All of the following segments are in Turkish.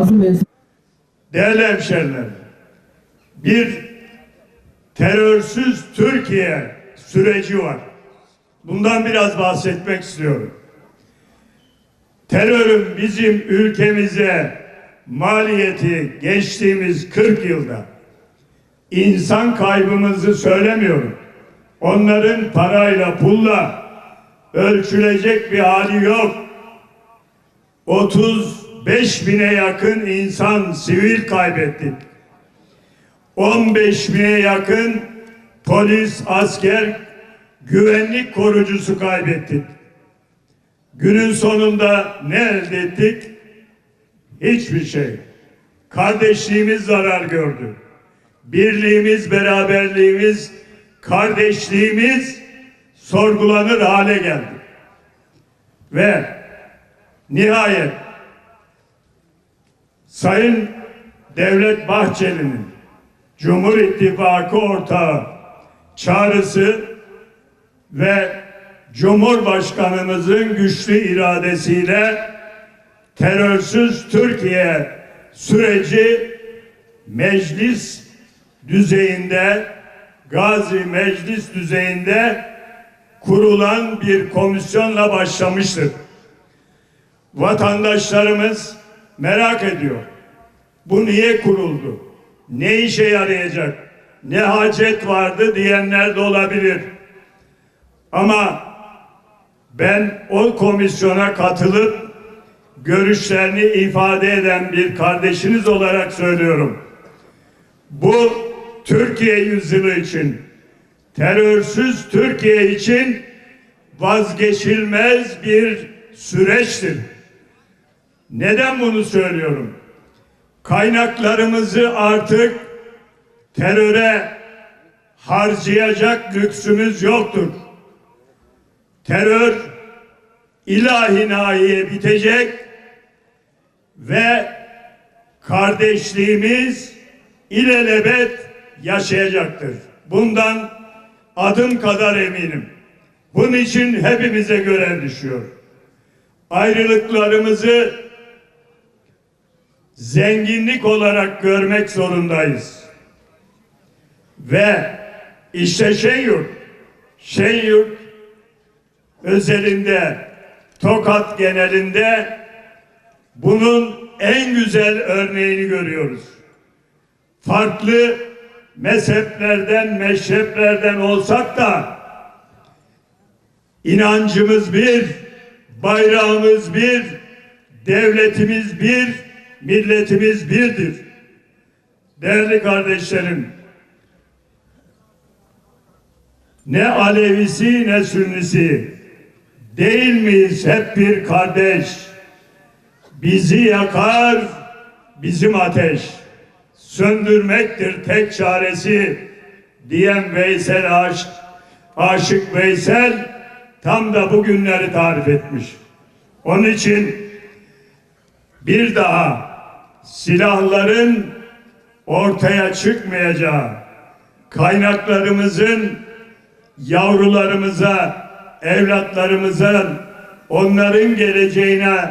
Kazım Değerli hemşerilerim, bir terörsüz Türkiye süreci var. Bundan biraz bahsetmek istiyorum. Terörün bizim ülkemize maliyeti geçtiğimiz 40 yılda insan kaybımızı söylemiyorum. Onların parayla pulla ölçülecek bir hali yok. 30 5000'e yakın insan sivil kaybettik. 15 bine yakın polis, asker, güvenlik korucusu kaybettik. Günün sonunda ne elde ettik? Hiçbir şey. Kardeşliğimiz zarar gördü. Birliğimiz, beraberliğimiz, kardeşliğimiz sorgulanır hale geldi. Ve nihayet Sayın Devlet Bahçeli'nin Cumhur İttifakı ortağı çağrısı ve Cumhurbaşkanımızın güçlü iradesiyle terörsüz Türkiye süreci meclis düzeyinde Gazi Meclis düzeyinde kurulan bir komisyonla başlamıştır. Vatandaşlarımız merak ediyor. Bu niye kuruldu? Ne işe yarayacak? Ne hacet vardı diyenler de olabilir. Ama ben o komisyona katılıp görüşlerini ifade eden bir kardeşiniz olarak söylüyorum. Bu Türkiye yüzyılı için, terörsüz Türkiye için vazgeçilmez bir süreçtir. Neden bunu söylüyorum? Kaynaklarımızı artık teröre harcayacak lüksümüz yoktur. Terör ilahi nahiye bitecek ve kardeşliğimiz ilelebet yaşayacaktır. Bundan adım kadar eminim. Bunun için hepimize görev düşüyor. Ayrılıklarımızı zenginlik olarak görmek zorundayız. Ve işte Şenyurt, Şenyurt özelinde, Tokat genelinde bunun en güzel örneğini görüyoruz. Farklı mezheplerden, meşreplerden olsak da inancımız bir, bayrağımız bir, devletimiz bir, milletimiz birdir. Değerli kardeşlerim, ne Alevisi ne Sünnisi değil miyiz hep bir kardeş? Bizi yakar bizim ateş. Söndürmektir tek çaresi diyen Veysel Aşık, Aşık Veysel tam da bu günleri tarif etmiş. Onun için bir daha silahların ortaya çıkmayacağı, kaynaklarımızın yavrularımıza, evlatlarımıza, onların geleceğine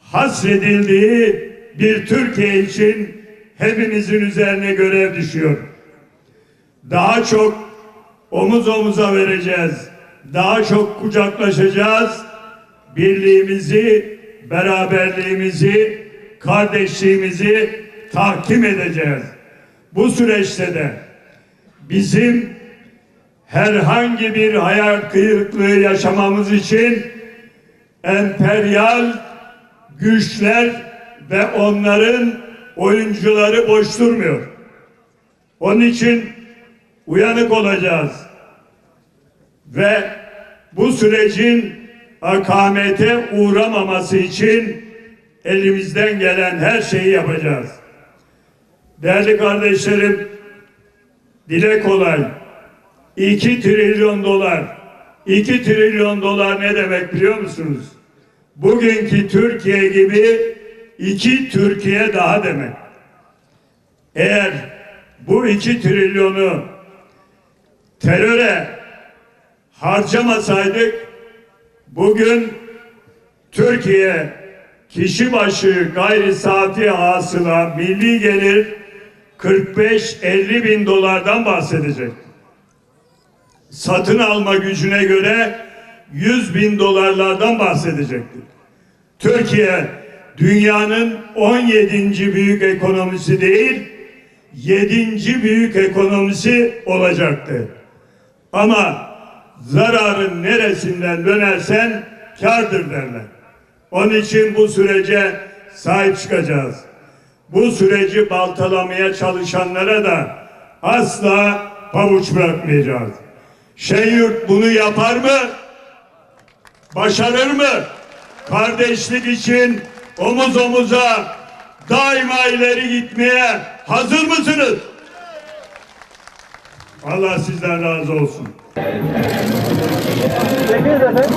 hasredildiği bir Türkiye için hepimizin üzerine görev düşüyor. Daha çok omuz omuza vereceğiz. Daha çok kucaklaşacağız. Birliğimizi, beraberliğimizi, kardeşliğimizi tahkim edeceğiz. Bu süreçte de bizim herhangi bir hayal kırıklığı yaşamamız için emperyal güçler ve onların oyuncuları boş durmuyor. Onun için uyanık olacağız. Ve bu sürecin akamete uğramaması için elimizden gelen her şeyi yapacağız. Değerli kardeşlerim, dile kolay. 2 trilyon dolar. 2 trilyon dolar ne demek biliyor musunuz? Bugünkü Türkiye gibi iki Türkiye daha demek. Eğer bu iki trilyonu teröre harcamasaydık bugün Türkiye kişi başı gayri saati hasıla milli gelir 45-50 bin dolardan bahsedecek. Satın alma gücüne göre 100 bin dolarlardan bahsedecektir. Türkiye dünyanın 17. büyük ekonomisi değil, 7. büyük ekonomisi olacaktı. Ama zararın neresinden dönersen kardır derler. Onun için bu sürece sahip çıkacağız. Bu süreci baltalamaya çalışanlara da asla pabuç bırakmayacağız. Şenyurt bunu yapar mı? Başarır mı? Kardeşlik için omuz omuza daima ileri gitmeye hazır mısınız? Allah sizden razı olsun. Çekiniz efendim.